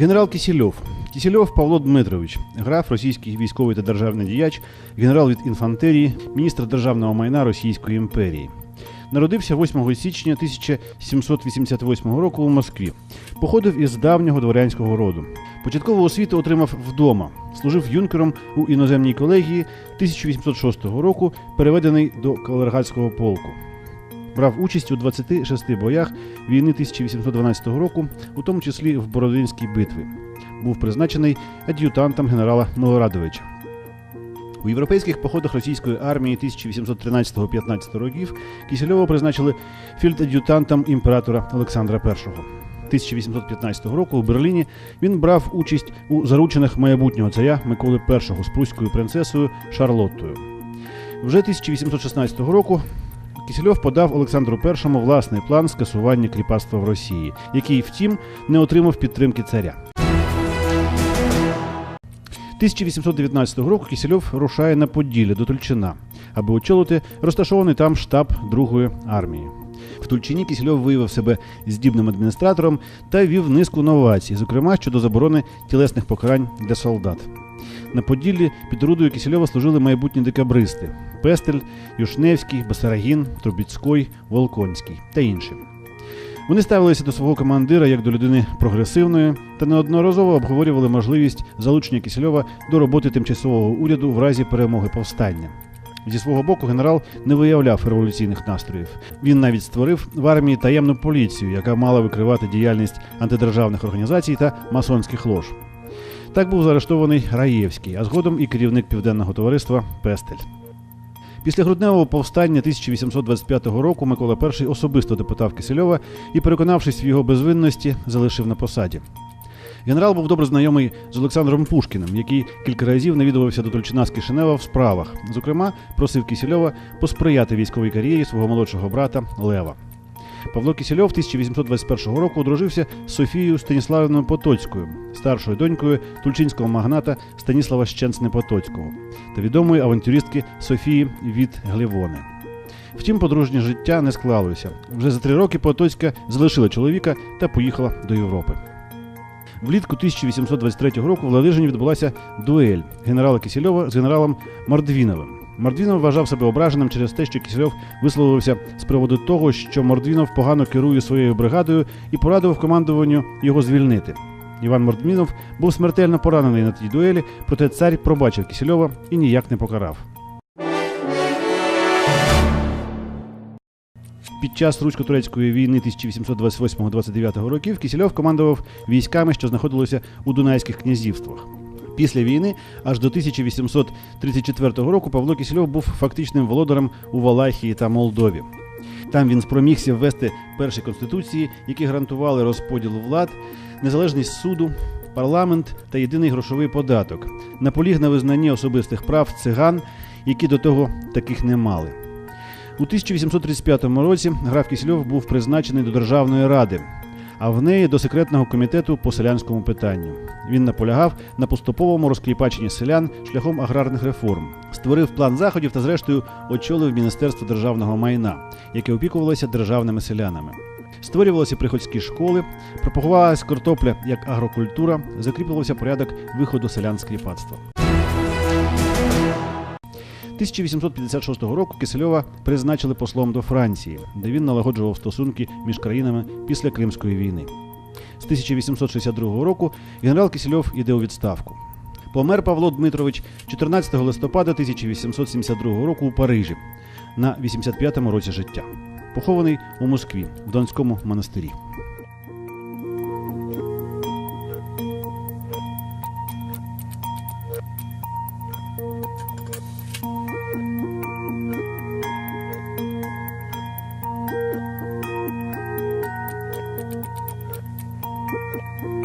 Генерал Кісільов. Кісільов Павло Дмитрович, граф, російський військовий та державний діяч, генерал від інфантерії, міністр державного майна Російської імперії. Народився 8 січня 1788 року у Москві. Походив із давнього дворянського роду. Початкову освіту отримав вдома. Служив юнкером у іноземній колегії 1806 року, переведений до кавалергардського полку. Брав участь у 26 боях війни 1812 року, у тому числі в Бородинській битві. Був призначений ад'ютантом генерала Милорадовича. У європейських походах російської армії 1813-15 років Кісельова призначили фільдад'ютантом імператора Олександра І. 1815 року у Берліні він брав участь у заручинах майбутнього царя Миколи І з пруською принцесою Шарлоттою. Вже 1816 року Кісельов подав Олександру І власний план скасування кріпацтва в Росії, який, втім, не отримав підтримки царя. 1819 року Кісельов рушає на Поділля до Тульчина, аби очолити розташований там штаб Другої армії. В Тульчині Кісельов виявив себе здібним адміністратором та вів низку новацій, зокрема щодо заборони тілесних покарань для солдат. На Поділлі під орудою Кісельова служили майбутні декабристи Пестель, Юшневський, Басарагін, Трубіцький, Волконський та інші. Вони ставилися до свого командира як до людини прогресивної та неодноразово обговорювали можливість залучення Кісельова до роботи тимчасового уряду в разі перемоги повстання. Зі свого боку генерал не виявляв революційних настроїв. Він навіть створив в армії таємну поліцію, яка мала викривати діяльність антидержавних організацій та масонських лож. Так був заарештований Раєвський, а згодом і керівник південного товариства Пестель. Після грудневого повстання 1825 року Микола І особисто допитав Кисельова і, переконавшись в його безвинності, залишив на посаді. Генерал був добре знайомий з Олександром Пушкіним, який кілька разів навідувався до Тульчина з Кишинева в справах. Зокрема, просив Кисельова посприяти військовій кар'єрі свого молодшого брата Лева. Павло Кисельов 1821 року одружився з Софією Станіславівною Потоцькою, старшою донькою тульчинського магната Станіслава Щенсне Потоцького та відомої авантюристки Софії від Глівони. Втім, подружнє життя не склалося. Вже за три роки Потоцька залишила чоловіка та поїхала до Європи. Влітку 1823 року в Ладижині відбулася дуель генерала Кисельова з генералом Мордвіновим. Мордвінов вважав себе ображеним через те, що Кисельов висловився з приводу того, що Мордвінов погано керує своєю бригадою і порадив командуванню його звільнити. Іван Мордвінов був смертельно поранений на тій дуелі, проте цар пробачив Кисельова і ніяк не покарав. Під час русько-турецької війни 1828-29 років Кисельов командував військами, що знаходилися у Дунайських князівствах. Після війни аж до 1834 року Павло Кисельов був фактичним володарем у Валахії та Молдові. Там він спромігся ввести перші конституції, які гарантували розподіл влад, незалежність суду, парламент та єдиний грошовий податок. Наполіг на визнанні особистих прав циган, які до того таких не мали. У 1835 році граф Кисельов був призначений до Державної ради, а в неї до секретного комітету по селянському питанню. Він наполягав на поступовому розкліпаченні селян шляхом аграрних реформ, створив план заходів та, зрештою, очолив Міністерство державного майна, яке опікувалося державними селянами. Створювалися приходські школи, пропагувалася картопля як агрокультура, закріплювався порядок виходу селян з кріпацтва. 1856 року Кисельова призначили послом до Франції, де він налагоджував стосунки між країнами після Кримської війни. З 1862 року генерал Кисельов іде у відставку. Помер Павло Дмитрович 14 листопада 1872 року у Парижі на 85-му році життя. Похований у Москві в Донському монастирі. Yeah.